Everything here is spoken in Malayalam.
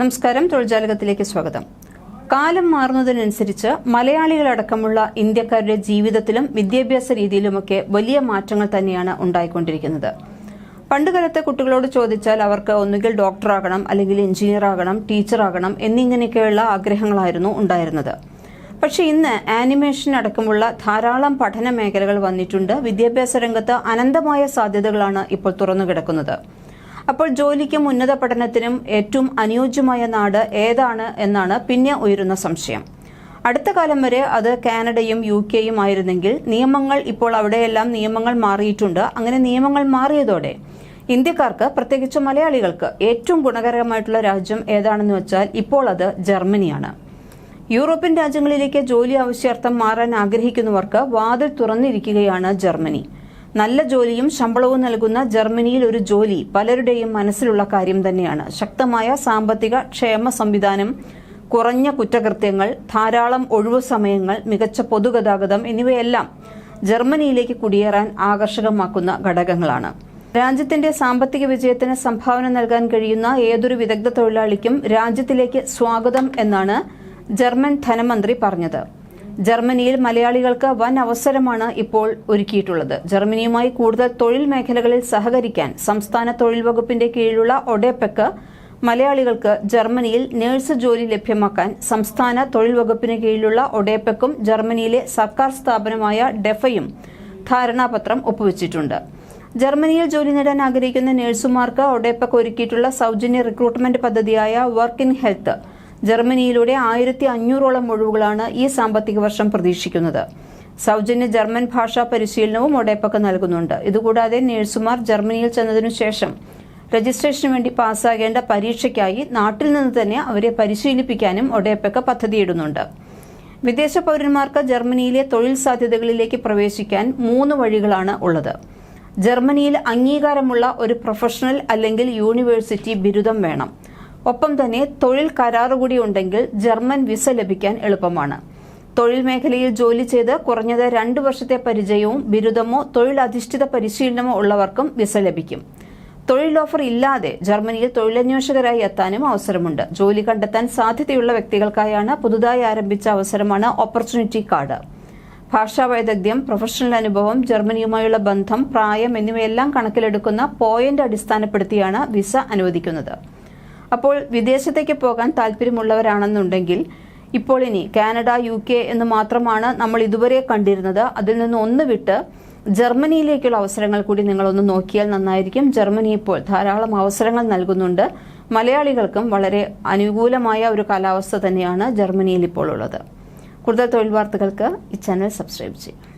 നമസ്കാരം തൊഴിൽജാലകത്തിലേക്ക് സ്വാഗതം. കാലം മാറുന്നതിനനുസരിച്ച് മലയാളികളടക്കമുള്ള ഇന്ത്യക്കാരുടെ ജീവിതത്തിലും വിദ്യാഭ്യാസ രീതിയിലുമൊക്കെ വലിയ മാറ്റങ്ങൾ തന്നെയാണ് ഉണ്ടായിക്കൊണ്ടിരിക്കുന്നത്. പണ്ടുകാലത്തെ കുട്ടികളോട് ചോദിച്ചാൽ അവർക്ക് ഒന്നുകിൽ ഡോക്ടറാകണം അല്ലെങ്കിൽ എഞ്ചിനീയർ ആകണം ടീച്ചറാകണം എന്നിങ്ങനെയൊക്കെയുള്ള ആഗ്രഹങ്ങളായിരുന്നു ഉണ്ടായിരുന്നത്. പക്ഷേ ഇന്ന് ആനിമേഷൻ അടക്കമുള്ള ധാരാളം പഠന മേഖലകൾ വന്നിട്ടുണ്ട്. വിദ്യാഭ്യാസ രംഗത്ത് അനന്തമായ സാധ്യതകളാണ് ഇപ്പോൾ തുറന്നു കിടക്കുന്നത് അപ്പോൾ ജോലിക്കും ഉന്നത പഠനത്തിനും ഏറ്റവും അനുയോജ്യമായ നാട് ഏതാണ് എന്നാണ് പിന്നെ ഉയരുന്ന സംശയം. അടുത്ത കാലം വരെ അത് കാനഡയും യു കെയും ആയിരുന്നെങ്കിൽ നിയമങ്ങൾ ഇപ്പോൾ അവിടെയെല്ലാം നിയമങ്ങൾ മാറിയിട്ടുണ്ട്. അങ്ങനെ നിയമങ്ങൾ മാറിയതോടെ ഇന്ത്യക്കാർക്ക് പ്രത്യേകിച്ച് മലയാളികൾക്ക് ഏറ്റവും ഗുണകരമായിട്ടുള്ള രാജ്യം ഏതാണെന്ന് വെച്ചാൽ ഇപ്പോൾ അത് ജർമ്മനിയാണ്. യൂറോപ്യൻ രാജ്യങ്ങളിലേക്ക് ജോലി ആവശ്യാർത്ഥം മാറാൻ ആഗ്രഹിക്കുന്നവർക്ക് വാതിൽ തുറന്നിരിക്കുകയാണ് ജർമ്മനി. നല്ല ജോലിയും ശമ്പളവും നൽകുന്ന ജർമ്മനിയിൽ ഒരു ജോലി പലരുടെയും മനസ്സിലുള്ള കാര്യം തന്നെയാണ്. ശക്തമായ സാമ്പത്തിക ക്ഷേമ സംവിധാനം കുറഞ്ഞ കുറ്റകൃത്യങ്ങൾ ധാരാളം ഒഴിവു സമയങ്ങൾ മികച്ച പൊതുഗതാഗതം എന്നിവയെല്ലാം ജർമ്മനിയിലേക്ക് കുടിയേറാൻ ആകർഷകമാക്കുന്ന ഘടകങ്ങളാണ്. രാജ്യത്തിന്റെ സാമ്പത്തിക വിജയത്തിന് സംഭാവന നൽകാൻ കഴിയുന്ന ഏതൊരു വിദഗ്ധ തൊഴിലാളിക്കും രാജ്യത്തിലേക്ക് സ്വാഗതം എന്നാണ് ജർമ്മൻ ധനമന്ത്രി പറഞ്ഞത്. ജർമ്മനിയിൽ മലയാളികൾക്ക് വൻ അവസരമാണ് ഇപ്പോൾ ഒരുക്കിയിട്ടുള്ളത്. ജർമ്മനിയുമായി കൂടുതൽ തൊഴിൽ മേഖലകളിൽ സഹകരിക്കാൻ സംസ്ഥാന തൊഴിൽ വകുപ്പിന്റെ കീഴിലുള്ള ഒഡേപെക്ക് മലയാളികൾക്ക് ജർമ്മനിയിൽ നഴ്സ് ജോലി ലഭ്യമാക്കാൻ സംസ്ഥാന തൊഴിൽ വകുപ്പിന് കീഴിലുള്ള ഒഡേപെക്കും ജർമ്മനിയിലെ സർക്കാർ സ്ഥാപനമായ ഡെഫയും ധാരണാപത്രം ഒപ്പുവച്ചിട്ടുണ്ട്. ജർമ്മനിയിൽ ജോലി നേടാൻ ആഗ്രഹിക്കുന്ന നഴ്സുമാർക്ക് ഒഡേപെക്ക് ഒരുക്കിയിട്ടുള്ള സൗജന്യ റിക്രൂട്ട്മെന്റ് പദ്ധതിയായ വർക്ക് ഇൻ ഹെൽത്ത് ജർമ്മനിയിലൂടെ ആയിരത്തി അഞ്ഞൂറോളം ഒഴിവുകളാണ് ഈ സാമ്പത്തിക വർഷം പ്രതീക്ഷിക്കുന്നത്. സൗജന്യ ജർമ്മൻ ഭാഷാ പരിശീലനവും ഒടേപ്പക്ക് നൽകുന്നുണ്ട്. ഇതുകൂടാതെ നഴ്സുമാർ ജർമ്മനിയിൽ ചെന്നതിനു ശേഷം രജിസ്ട്രേഷന് വേണ്ടി പാസ്സാകേണ്ട പരീക്ഷയ്ക്കായി നാട്ടിൽ നിന്ന് തന്നെ അവരെ പരിശീലിപ്പിക്കാനും ഒടേപ്പക്ക് പദ്ധതിയിടുന്നുണ്ട്. വിദേശ പൗരന്മാർക്ക് ജർമ്മനിയിലെ തൊഴിൽ സാധ്യതകളിലേക്ക് പ്രവേശിക്കാൻ മൂന്ന് വഴികളാണ് ഉള്ളത്. ജർമ്മനിയിൽ അംഗീകാരമുള്ള ഒരു പ്രൊഫഷണൽ അല്ലെങ്കിൽ യൂണിവേഴ്സിറ്റി ബിരുദം വേണം. ഒപ്പം തന്നെ തൊഴിൽ കരാറുകൂടി ഉണ്ടെങ്കിൽ ജർമ്മൻ വിസ ലഭിക്കാൻ എളുപ്പമാണ്. തൊഴിൽ മേഖലയിൽ ജോലി ചെയ്ത് കുറഞ്ഞത് രണ്ട് വർഷത്തെ പരിചയവും ബിരുദമോ തൊഴിലധിഷ്ഠിത പരിശീലനമോ ഉള്ളവർക്കും വിസ ലഭിക്കും. തൊഴിൽ ഓഫർ ഇല്ലാതെ ജർമ്മനിയിൽ തൊഴിലന്വേഷകരായി എത്താനും അവസരമുണ്ട്. ജോലി കണ്ടെത്താൻ സാധ്യതയുള്ള വ്യക്തികൾക്കായാണ് പുതുതായി ആരംഭിച്ച അവസരമാണ് ഓപ്പർച്യൂണിറ്റി കാർഡ് ഭാഷാ വൈദഗ്ധ്യം പ്രൊഫഷണൽ അനുഭവം ജർമ്മനിയുമായുള്ള ബന്ധം പ്രായം എന്നിവയെല്ലാം കണക്കിലെടുക്കുന്ന പോയിന്റ് അടിസ്ഥാനപ്പെടുത്തിയാണ് വിസ അനുവദിക്കുന്നത്. അപ്പോൾ വിദേശത്തേക്ക് പോകാൻ താല്പര്യമുള്ളവരാണെന്നുണ്ടെങ്കിൽ ഇപ്പോൾ ഇനി കാനഡ യു കെ എന്ന് മാത്രമാണ് നമ്മൾ ഇതുവരെ കണ്ടിരുന്നത്. അതിൽ നിന്ന് ഒന്ന് വിട്ട് ജർമ്മനിയിലേക്കുള്ള അവസരങ്ങൾ കൂടി നിങ്ങളൊന്ന് നോക്കിയാൽ നന്നായിരിക്കും. ജർമ്മനി ഇപ്പോൾ ധാരാളം അവസരങ്ങൾ നൽകുന്നുണ്ട്. മലയാളികൾക്കും വളരെ അനുകൂലമായ ഒരു കാലാവസ്ഥ തന്നെയാണ് ജർമ്മനിയിൽ ഇപ്പോൾ ഉള്ളത്. കൂടുതൽ തൊഴിൽ വാർത്തകൾക്ക് ഈ ചാനൽ സബ്സ്ക്രൈബ് ചെയ്യും